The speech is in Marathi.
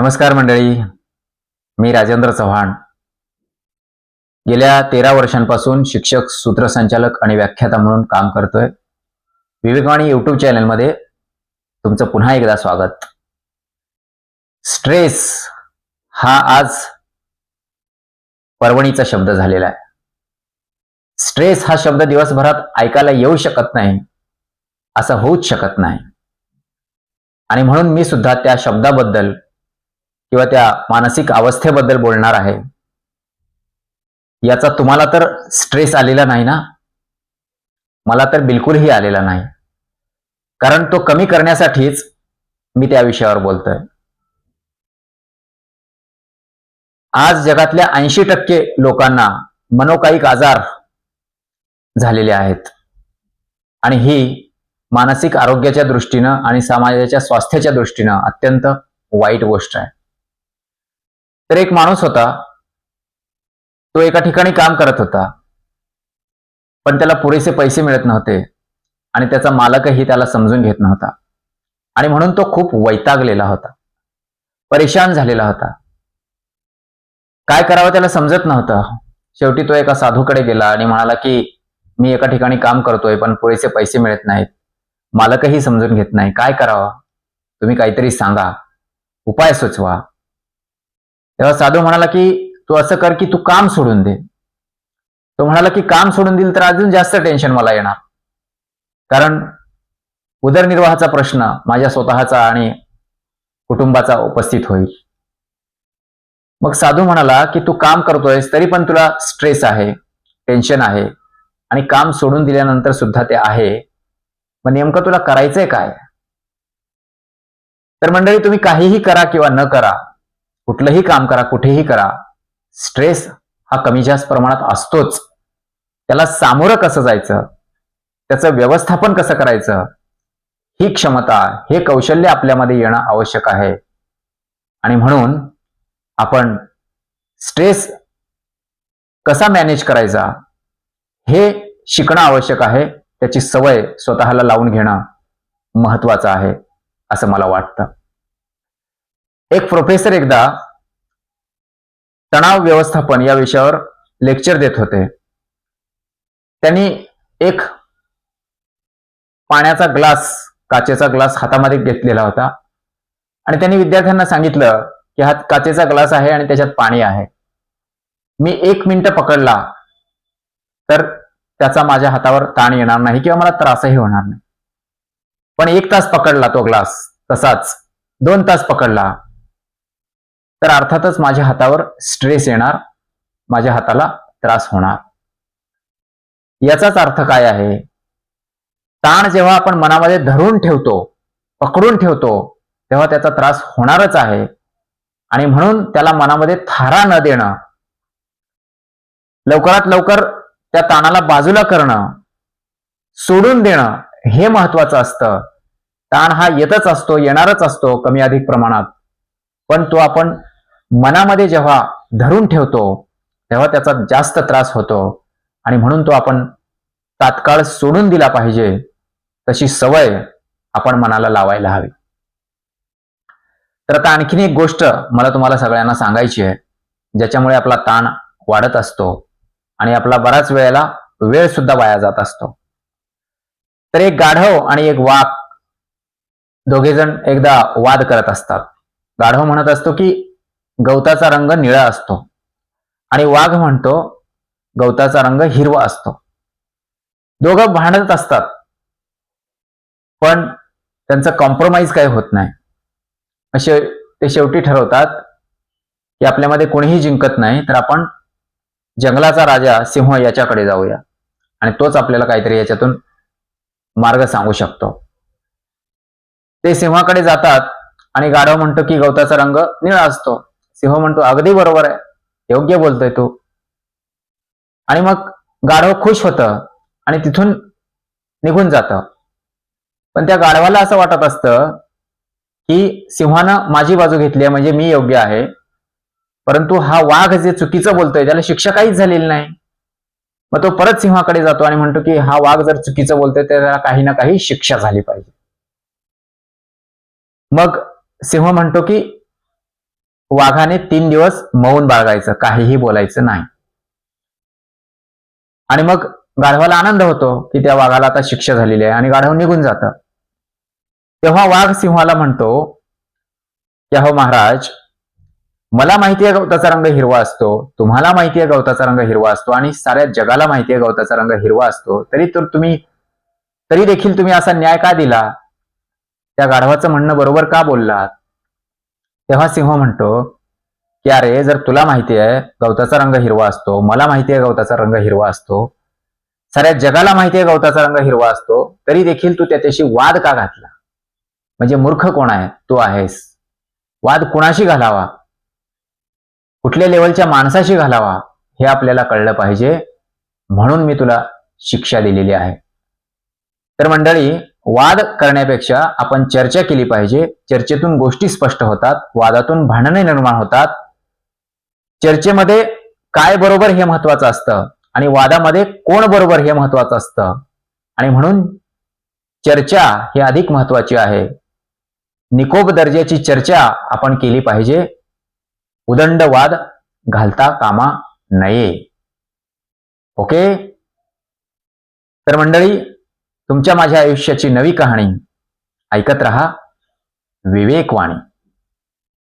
नमस्कार मंडळी मी राजेंद्र चव्हाण. गेल्या तेरा वर्षांपासून शिक्षक सूत्रसंचालक आणि व्याख्याता म्हणून काम करतोय. विवेकवाणी युट्यूब चॅनलमध्ये तुमचं पुन्हा एकदा स्वागत. स्ट्रेस हा आज परवणीचा शब्द झालेला आहे. स्ट्रेस हा शब्द दिवसभरात ऐकायला येऊ शकत नाही असं होऊच शकत नाही. आणि म्हणून मी सुद्धा त्या शब्दाबद्दल किंवा त्या मानसिक अवस्थेबद्दल बोलणार आहे. याचा तुम्हाला तर स्ट्रेस आलेला नाही ना? मला तर बिलकुलही आलेला नाही. कारण तो कमी करण्यासाठीच मी त्या विषयावर बोलतोय. आज जगातल्या ऐंशी टक्के लोकांना मनोकायिक आजार झालेले आहेत. आणि ही मानसिक आरोग्याच्या दृष्टीनं आणि समाजाच्या स्वास्थ्याच्या दृष्टीनं अत्यंत वाईट गोष्ट आहे. तर एक माणूस होता. तो एका ठिकाणी काम करत होता. पण त्याला पुरेसे पैसे मिळत नव्हते आणि त्याचा मालकही त्याला समजून घेत नव्हता. आणि म्हणून तो खूप वैतागलेला होता. परेशान झालेला होता. काय करावं त्याला समजत नव्हतं. शेवटी तो एका साधूकडे गेला आणि म्हणाला की मी एका ठिकाणी काम करतोय पण पुरेसे पैसे मिळत नाहीत. मालकही समजून घेत नाही. काय करावं? तुम्ही काहीतरी सांगा. उपाय सुचवा. तेव्हा साधू म्हणाला की तू असं कर की तू काम सोडून दे. तो म्हणाला की काम सोडून दिल तर अजून जास्त टेन्शन मला येणार. कारण उदरनिर्वाहाचा प्रश्न माझ्या स्वतःचा आणि कुटुंबाचा उपस्थित होईल. मग साधू म्हणाला की तू काम करतोयस तरी पण तुला स्ट्रेस आहे टेन्शन आहे आणि काम सोडून दिल्यानंतर सुद्धा ते आहे. मग नेमकं तुला करायचंय काय? तर मंडळी तुम्ही काहीही करा किंवा न करा कुठलंही काम करा कुठेही करा स्ट्रेस हा कमी जास्त प्रमाणात असतोच. त्याला सामोरं कसं जायचं? त्याचं व्यवस्थापन कसं करायचं? ही क्षमता हे कौशल्य आपल्यामध्ये येणं आवश्यक आहे. आणि म्हणून आपण स्ट्रेस कसा मॅनेज करायचा? हे शिकणं आवश्यक आहे. त्याची सवय स्वतःला लावून घेणं महत्वाचं आहे असं मला वाटतं. एक प्रोफेसर एकदा तणाव व्यवस्थापन या विषयावर लेक्चर देत होते. त्यांनी एक पाण्याचा ग्लास काचेचा ग्लास हातामध्ये घेतलेला होता. आणि त्यांनी विद्यार्थ्यांना सांगितलं की हा काचेचा ग्लास आहे आणि त्याच्यात पाणी आहे. मी एक मिनिट पकडला तर त्याचा माझ्या हातावर ताण येणार नाही किंवा मला त्रासही होणार नाही. पण एक तास पकडला तो ग्लास तसाच. दोन तास पकडला. तर अर्थातच माझ्या हातावर स्ट्रेस येणार माझ्या हाताला त्रास होणार. याचाच अर्थ काय आहे? ताण जेव्हा आपण मनामध्ये धरून ठेवतो पकडून ठेवतो तेव्हा त्याचा त्रास होणारच आहे. आणि म्हणून त्याला मनामध्ये थारा न देणं लवकरात लवकर त्या ताणाला बाजूला करणं सोडून देणं हे महत्वाचं असतं. ताण हा येतच असतो येणारच असतो कमी अधिक प्रमाणात. पण तो आपण मनामध्ये जेव्हा धरून ठेवतो तेव्हा त्याचा जास्त त्रास होतो. आणि म्हणून तो आपण तात्काळ सोडून दिला पाहिजे तशी सवय आपण मनाला लावायला हवी. तर आता आणखीन एक गोष्ट मला तुम्हाला सगळ्यांना सांगायची आहे ज्याच्यामुळे आपला ताण वाढत असतो आणि आपला बराच वेळेला वेळ सुद्धा वाया जात असतो. तर एक गाढव आणि एक वाघ दोघे जण एकदा वाद करत असतात. गाढव म्हणत असतो की गवताचा रंग निळा असतो. आणि वाघ म्हणतो गवताचा रंग हिरवा असतो. दोघं भांडत असतात. पण त्यांचं कॉम्प्रोमाइज काही होत नाही. असे ते शेवटी ठरवतात की आपल्यामध्ये कोणीही जिंकत नाही तर आपण जंगलाचा राजा सिंह याच्याकडे जाऊया. आणि तोच आपल्याला काहीतरी याच्यातून मार्ग सांगू शकतो. ते सिंहाकडे जातात आणि गाढव म्हणतो की गवताचा रंग निळा असतो. सिंह म्हणतो अगदी बरोबर आहे. योग्य बोलतोय तू. आणि मग गाढव खुश होतं आणि तिथून निघून जातं. पण त्या गाढवाला असं वाटत असतं की सिंहानं माझी बाजू घेतली आहे म्हणजे मी योग्य आहे. परंतु हा वाघ जे चुकीचं बोलतोय त्याला शिक्षा काहीच झालेली नाही. मग तो परत सिंहाकडे जातो आणि म्हणतो की हा वाघ जर चुकीचं बोलतोय तर त्याला काही ना काही शिक्षा झाली पाहिजे. मग सिंह म्हणतो की वाघाने तीन दिवस मौन बाळगायचं काहीही बोलायचं नाही. आणि मग गाढवाला आनंद होतो की त्या वाघाला आता शिक्षा झालेली आहे आणि गाढव निघून जातं. तेव्हा वाघ सिंहाला म्हणतो की हो महाराज मला माहिती आहे गवताचा रंग हिरवा असतो तुम्हाला माहिती आहे गवताचा रंग हिरवा असतो आणि साऱ्या जगाला माहिती आहे गवताचा रंग हिरवा असतो तरी तर तुम्ही तरी देखील तुम्ही असा न्याय का दिला? त्या गाढवाचं म्हणणं बरोबर का बोललात? तेव्हा सिंह म्हणतो की अरे जर तुला माहिती आहे गवताचा रंग हिरवा असतो मला माहिती आहे गवताचा रंग हिरवा असतो साऱ्या जगाला माहिती आहे गवताचा रंग हिरवा असतो तरी देखील तू त्याच्याशी वाद का घातला? म्हणजे मूर्ख कोण आहे? तू आहेस. वाद कुणाशी घालावा? कुठल्या लेवलच्या माणसाशी घालावा? हे आपल्याला कळलं पाहिजे. म्हणून मी तुला शिक्षा दिलेली आहे. तर मंडळी वाद करण्यापेक्षा आपण चर्चा केली पाहिजे. चर्चेतून गोष्टी स्पष्ट होतात वादातून भांडणे निर्माण होतात. चर्चेमध्ये काय बरोबर हे महत्वाचं असतं आणि वादामध्ये कोण बरोबर हे महत्वाचं असतं? आणि म्हणून चर्चा ही अधिक महत्वाची आहे. निकोप दर्जाची चर्चा आपण केली पाहिजे. उदंड वाद घालता कामा नये. ओके? तर मंडळी तुमच्या माझ्या आयुष्याची नवी कहाणी. ऐकत रहा विवेकवाणी.